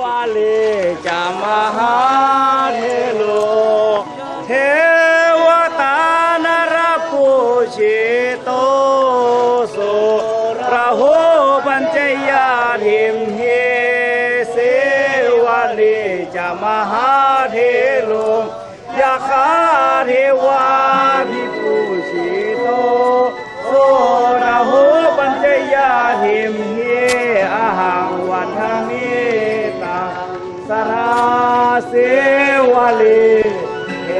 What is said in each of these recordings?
วาลีจามหาเทโลเทวตานรปูชิโตโสระโหปัญจยาทิมเฮเสวาลีจามหาเทโลยาคา สราเสวาลีเอ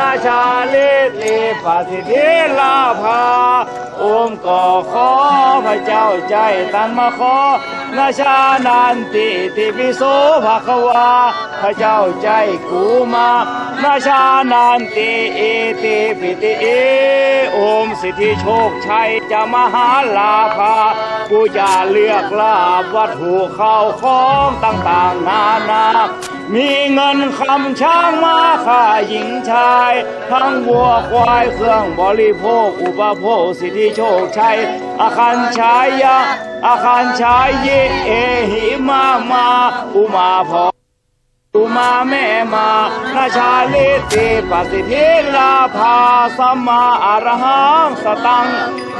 าสาเอตังคูนังสวัสดีตุเมนาชาเลติปฏิทิลาภาองค์ก่อขอพระเจ้าใจตันมาขอนาชานันติติปิโสภะควา พระเจ้าใจกูมานาชานันติเอติปิติเอโอมสิทธิโชคชัยจะมหาลาภากูจะเลือกลาบวัตถุเข้าของต่างๆนานา มีเงินคำช้างมาค่าหญิงชาย ทั้งวัวควายเครื่องบริโภค อุปโภคสิทธิโชคชัยอาคารชายยะอาคารชายเยเอหิมามา อุมาพอ ตุมาแม่มานาชาลิติปสิทิลาภาสัมมาอรหังสตัง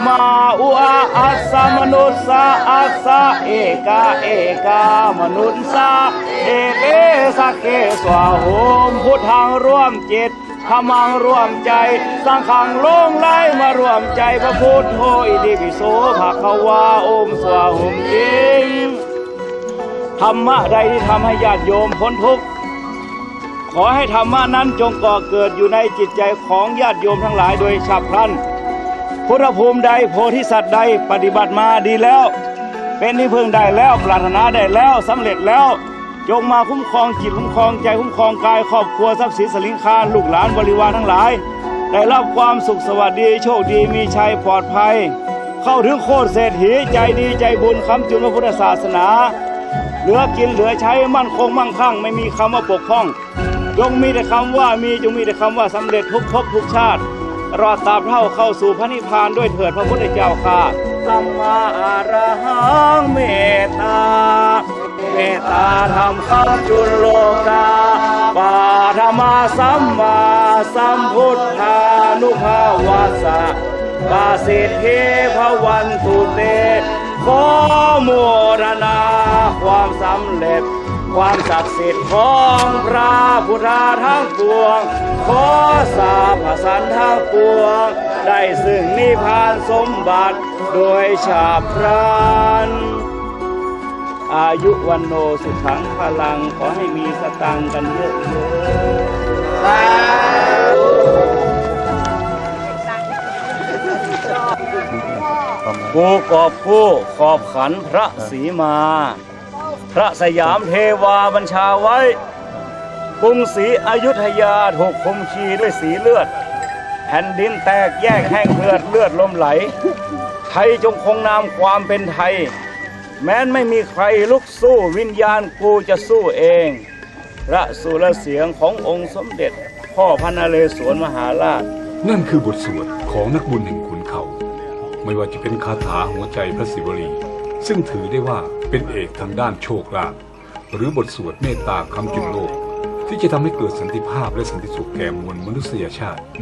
มาอุอาอัสสมนุสสะอัสสะเอกาเอกามนุษสาเอเตสักเกสวาโหมพุทธังร่วมจิตธรรมังร่วมใจสังขังลงไล่มาร่วมใจพระพุทธโธอิติปิโสภะคะวาโอมสวาหุมจริง ธรรมะใดที่ทำให้ญาติโยมพ้นทุกข์ขอให้ธรรมะนั้นจงก่อเกิดอยู่ในจิตใจของญาติโยมทั้งหลายโดยฉับพลันพุทธภูมิใดโพธิสัตว์ใดปฏิบัติมาดีแล้ว เป็นที่พึ่งได้แล้วปรารถนาได้แล้วสำเร็จแล้ว จงมาคุ้มครองจิตคุ้มครองใจคุ้มครองกายครอบครัวทรัพย์สินสลิงคารลูกหลานบริวารทั้งหลาย ได้รับความสุขสวัสดีโชคดีมีชัยปลอดภัย เข้าถึงโคตรเศรษฐีใจดีใจบุญคำจุนพระพุทธศาสนา เหลือกินเหลือใช้มั่นคงมั่งคั่ง ไม่มีคำว่าปกป้อง จงมีแต่คำว่ามีจงมีแต่คำว่าสำเร็จทุกภพทุกชาติ รอดตาเท่าเข้าสู่พระนิพพานด้วยเถิดพระพุทธเจ้าค่ะสัมมาอรหังเมตตา เมตตาธรรมคำจุลโลกาปาธรรมาสัมมาสัมพุทธานุภาวาสะปาสิทธิภวันตุเตขอโมรณา ความสำเร็จ ความศักดิ์สิทธิ์ของพระพุทธาทั้งปวง ขอสาพสันทั้งปวง ได้ซึ่งนิพพานสมบัติโดยชาพรานอายุวันโนสุขังพลังขอให้มีสตังค์กันเยอะๆกูกอบคู่ขอบขันพระศรีมา พระสยามเทวาบัญชาไว้กรุงศรีอยุธยาถูกคมชีด้วยสีเลือด แผ่นดินแตกแยกแห้งเลือดเลือดลมไหล ไทยจงคงนามความเป็นไทย แม้นไม่มีใครลุกสู้วิญญาณกูจะสู้เองพระสุรเสียงขององค์สมเด็จ พ่อพระนเรศวรมหาราช นั่นคือบทสวดของนักบุญแห่งขุนเขา ไม่ว่าจะเป็นคาถาหัวใจพระศิวลี ซึ่งถือได้ว่า เป็นเอกทางด้านโชคลาภหรือบทสวดเมตตาคำจุนโลก ที่จะทำให้เกิดสันติภาพและสันติสุขแก่มวลมนุษยชาติใน